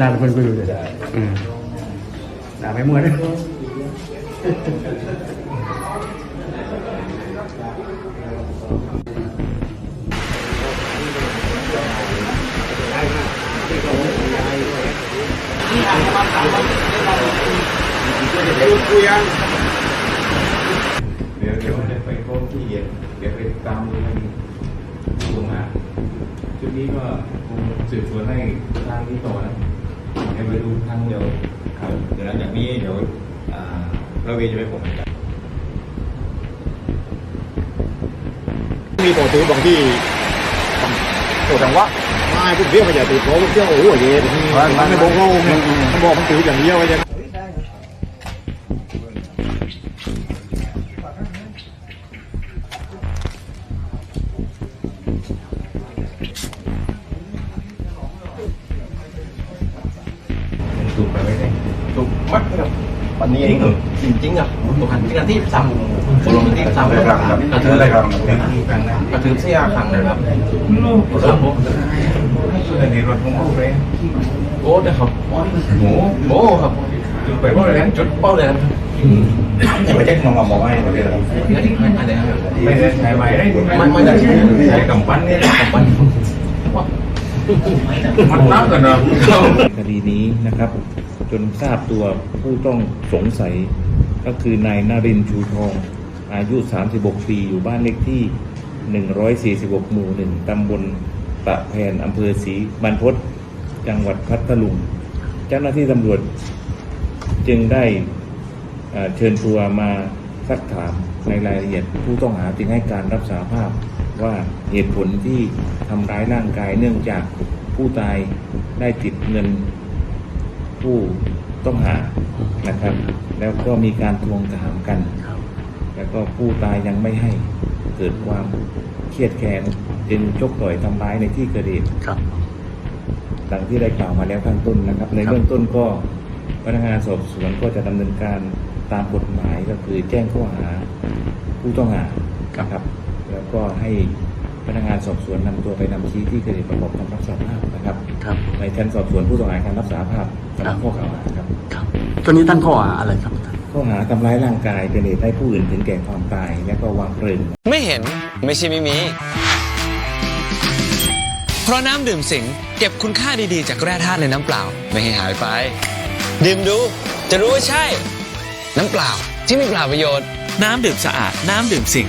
นานเป็นไปอยู่เลยอืมนานไม่เหมือนเลยเดี๋ยวเดี๋ยวจะไปพบที่เย็นเดี๋ยวไปตามดู ให้ดูมาชุดนี้ก็คงสืบสวนให้ทางนี้ต่อนะให้ไปดูทางเดียวครับเดี๋ยวหลังจากนี้เดี๋ยวอ่าเราเวรจะไปผมกันมีตัวตื้อบางที่ตัวจังหวะไม่พวกเดียวมันจะตื้อโผล่พวกเดียวโอ้โหเย็นมันไม่บอกเราเนี่ยมันบอกมันตื้ออย่างเดียวไอ้เจ้า ถูกม่ได้ถูกมัดครับวันนี้จริงเหรอจริงจริงอะตัวหันที่กันที่ซ้ำตัวลงที่ซ้ำเลยครับกระถือเลยครับกระถือเสียขังเลยครับลูกสาวผมในรถของลูกเลยโอ้นะครับหมูโอ้ครับจุดไปว่าอะไรจุดเป้าเลยครับยังไม่แจ้งน้องมาบอกให้เราเอะไรอะไรครับไม่ได้ใช้ไม้ได้มันมันจะใช้กำปั้นเนี่ยของมัน มันนับกันนะคดีนี้นะครับ จนทราบตัวผู้ต้องสงสัยก็คือนายนารินชูทอง อายุ 36 ปี อยู่บ้านเลขที่ 146 หมู่หนึ่งตำบลปะแพนอำเภอศรีบรรพตจังหวัดพัทลุง เจ้าหน้าที่ตำรวจจึงได้เอ่อเชิญตัวมาสักถามในรายละเอียดผู้ต้องหาจึงให้การรับสารภาพ ว่าเหตุผลที่ทำร้ายร่างกายเนื่องจากผู้ตายได้ติดเงินผู้ต้องหานะครับ แล้วก็มีการทวงถามกัน แล้วก็ผู้ตายยังไม่ให้เกิดความเครียดแค้นจึงชกต่อยทำร้ายในที่เกิดเหตุครับดังที่ได้กล่าวมาแล้วข้างต้นนะครับ ในเบื้องต้นก็พนักงานสอบสวนก็จะดำเนินการตามกฎหมายก็คือแจ้งข้อหาผู้ต้องหาครับ แล้วก็ให้พนักงานสอบสวนนำตัวไปนำชี้ที่เกิดเหตุประกอบคำรับสารภาพนะครับครับ ในชั้นสอบสวนผู้ต้องหาการรับสารภาพครับตามข้อกล่าวหาครับครับตัวนี้ตั้งข้อหาอะไรครับข้อหาทำร้ายร่างกายเป็นเหตุให้ผู้อื่นถึงแก่ความตายและก็วางเพลิงไม่เห็นไม่ใช่ไม่มี เพราะน้ำดื่มสิงเก็บคุณค่าดีๆ จากแร่ธาตุในน้ำเปล่า ไม่ให้หายไป ดื่มดู จะรู้ว่าใช่ น้ำเปล่าที่ไม่เปล่าประโยชน์ น้ำดื่มสะอาด น้ำดื่มสิง